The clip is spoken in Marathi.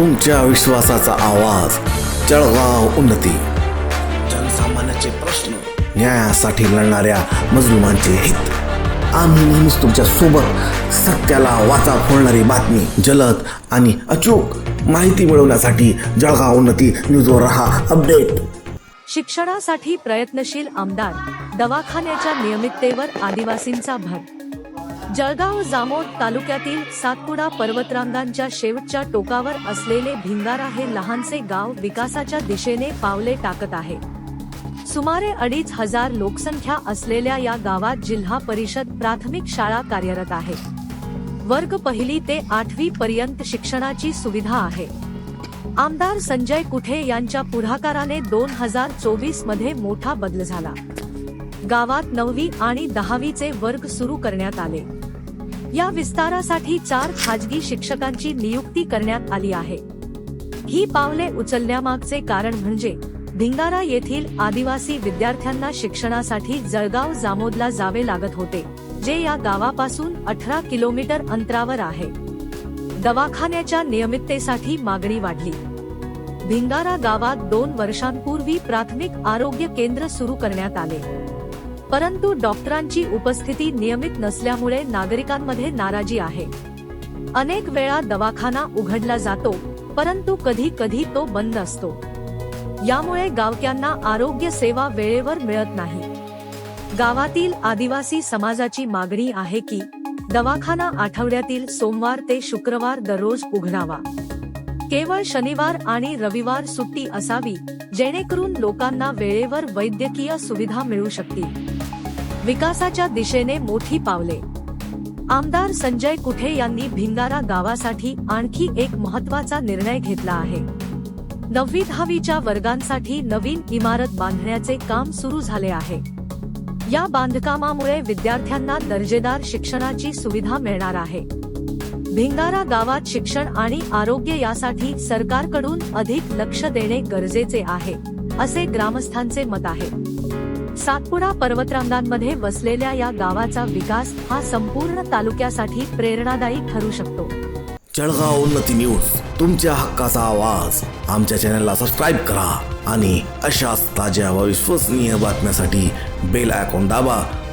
तुमच्या विश्वासाचा आवाज जळगाव उन्नती. जनसामान्याचे प्रश्न न्यायासाठी लढणाऱ्या मजलुमांचे हित. आम्ही नेहमीच तुमच्यासोबत सत्याला वाचा फोडणारी बातमी जलद आणि अचूक माहिती मिळवण्यासाठी जळगाव उन्नती न्यूजवर रहा अपडेट. शिक्षणासाठी प्रयत्नशील आमदार दवाखान्याच्या नियमिततेवर आदिवासींचा भर. जळगाव जामोद तालुक्यातील सातपुडा पर्वतरांगांच्या शेवटच्या टोकावर असलेले भिंगारा हे लहानसे गाव विकासाच्या दिशेने पावले टाकत आहे. सुमारे अडीच हजार लोकसंख्या असलेल्या या गावात जिल्हा परिषद प्राथमिक शाळा कार्यरत आहे. वर्ग पहिली ते आठवी पर्यंत शिक्षणाची सुविधा आहे. आमदार संजय कुठे यांच्या पुढाकाराने दोन हजार चोवीसमध्ये मोठा बदल झाला. गावात नववी आणि दहावीचे वर्ग सुरू करण्यात आले. या विस्तारासाठी चार खाजगी शिक्षकांची नियुक्ती करण्यात आली आहे. ही पावले उचलण्यामागचे कारण म्हणजे भिंगारा येथील आदिवासी विद्यार्थ्यांना शिक्षणासाठी जळगाव जामोदला जावे लागत होते जे या गावापासून अठरा किलोमीटर अंतरावर आहे. दवाखान्याच्या नियमिततेसाठी मागणी वाढली. भिंगारा गावात दोन वर्षांपूर्वी प्राथमिक आरोग्य केंद्र सुरू करण्यात आले. परंतु डॉक्टरांची उपस्थिती नियमित नसल्यामुळे नागरिकांमध्ये नाराजी आहे. अनेक वेळा दवाखाना उघडला जातो परंतु कधी कधी तो बंद असतो. यामुळे गावक्यांना आरोग्य सेवा वेळेवर मिळत नाही. गावातील आदिवासी समाजाची मागणी आहे की दवाखाना आठवड्यातील सोमवार ते शुक्रवार दररोज उघडावा. केवळ शनिवार आणि रविवार सुट्टी असावी जेणेकरून लोकांना वेळेवर वैद्यकीय सुविधा मिळू शकतील. विकासाच्या दिशेने मोठी पावले. आमदार संजय कुठे यांनी भिंगारा गावासाठी आणखी एक महत्त्वाचा निर्णय घेतला आहे. नववी दहावीच्या वर्गांसाठी नवीन इमारत बांधण्याचे काम सुरू झाले आहे. या बांधकामामुळे विद्यार्थ्यांना दर्जेदार शिक्षणाची सुविधा मिळणार आहे. भिंगारा गावात शिक्षण आणि आरोग्य यासाठी सरकारकडून अधिक लक्ष देणे गरजेचे आहे असे ग्रामस्थांचे मत आहे. सातपुडा पर्वतरांगांमध्ये वसलेल्या या गावाचा विकास हा संपूर्ण तालुक्यासाठी प्रेरणादायी ठरू शकतो. जळगाव उन्नती न्यूज तुमच्या हक्काचा आवाज. आमच्या चॅनलला सबस्क्राईब करा आणि अशाच ताज्या व विश्वसनीय बातम्यासाठी बेल आयकॉन दाबा.